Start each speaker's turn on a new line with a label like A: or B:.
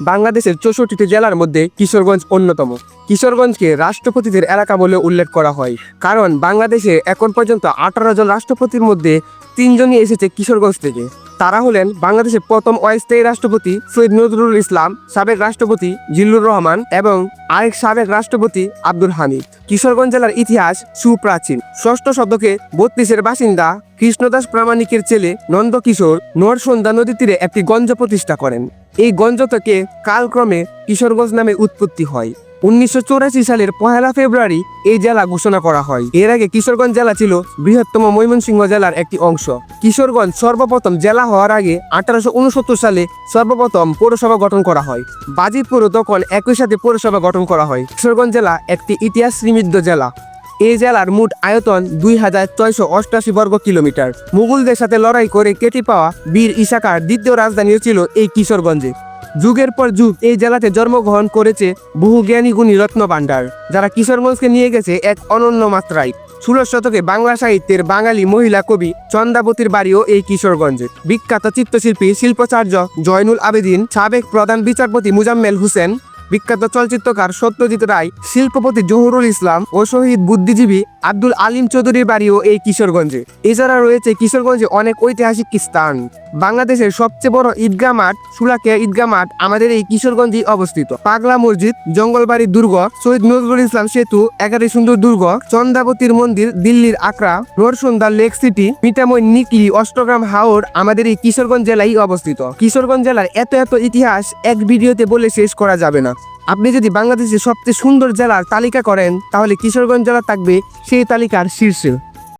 A: বাংলাদেশের চৌষট্টিটি জেলার মধ্যে কিশোরগঞ্জ অন্যতম। কিশোরগঞ্জকে রাষ্ট্রপতিদের এলাকা বলে উল্লেখ করা হয়। কারণ বাংলাদেশে এখন পর্যন্ত আঠারো জন রাষ্ট্রপতির মধ্যে তিনজনই এসেছে কিশোরগঞ্জ থেকে। তারা হলেন বাংলাদেশের প্রথম অস্থায়ী রাষ্ট্রপতি সৈয়দ নজরুল ইসলাম, সাবেক রাষ্ট্রপতি জিল্লুর রহমান এবং আরেক সাবেক রাষ্ট্রপতি আব্দুল হামিদ। কিশোরগঞ্জ জেলার ইতিহাস সুপ্রাচীন। ষষ্ঠ শতকে বত্রিশের বাসিন্দা কৃষ্ণদাস প্রামাণিকের ছেলে নন্দকিশোর নরসন্ধ্যা নদী তীরে একটি গঞ্জ প্রতিষ্ঠা করেন। এই গঞ্জ থেকে কালক্রমে কিশোরগঞ্জ নামে উৎপত্তি হয়। উনিশশো সালের পহেলা ফেব্রুয়ারি এই জেলা ঘোষণা করা হয়। এর আগে কিশোরগঞ্জ জেলা ছিল বৃহত্তম ময়মনসিংহ জেলার একটি অংশ। কিশোরগঞ্জ সর্বপ্রথম জেলা হওয়ার আগে আঠারোশো উনসত্তর সালে সর্বপ্রথম পৌরসভা গঠন করা হয়। বাজিতপুরও তখন একই সাথে পৌরসভা গঠন করা হয়। কিশোরগঞ্জ জেলা একটি ইতিহাস সমৃদ্ধ জেলা। এই জেলার মোট আয়তন দুই হাজার ছয়শো অষ্টাশি বর্গ কিলোমিটার। মুঘলদের সাথে লড়াই করে কেটে পাওয়া বীর ইশাকার দ্বিতীয় রাজধানীও ছিল এই কিশোরগঞ্জে। যুগের পর যুগ এই জেলাতে জন্মগ্রহণ করেছে বহু জ্ঞানী গুণী রত্ন ভাণ্ডার, যারা কিশোরগঞ্জকে নিয়ে গেছে এক অনন্য মাত্রায়। ষোলো শতকে বাংলা সাহিত্যের বাঙালি মহিলা কবি চন্দাবতীর বাড়িও এই কিশোরগঞ্জে। বিখ্যাত চিত্রশিল্পী শিল্পাচার্য জয়নুল আবেদিন, সাবেক প্রধান বিচারপতি মুজাম্মেল হোসেন বিখ্যাত চলচ্চিত্রকার সত্যজিৎ রায়, শিল্পপতি জহুরুল ইসলাম ও শহীদ বুদ্ধিজীবী আব্দুল আলিম চৌধুরীর বাড়িও এই কিশোরগঞ্জে। এছাড়া রয়েছে কিশোরগঞ্জে অনেক ঐতিহাসিক স্থান। বাংলাদেশের সবচেয়ে বড় ঈদগাহ মাঠ, সুলাকিয়া ঈদগাহ মাঠ আমাদের এই কিশোরগঞ্জে অবস্থিত। পাগলা মসজিদ, জঙ্গলবাড়ি দুর্গ, শহীদ নজরুল ইসলাম সেতু এগারো সুন্দর দুর্গ, চন্দাবতীর মন্দির, দিল্লির আকরা, রোরসন্দা লেক সিটি মিটাময় নিকলি, অষ্টগ্রাম হাওর আমাদের এই কিশোরগঞ্জ জেলায় অবস্থিত। কিশোরগঞ্জ জেলার এত এত ইতিহাস এক ভিডিওতে বলে শেষ করা যাবে না। আপনি যদি বাংলাদেশের সবচেয়ে সুন্দর জেলার তালিকা করেন, তাহলে কিশোরগঞ্জ জেলা থাকবে সেই তালিকার শীর্ষে।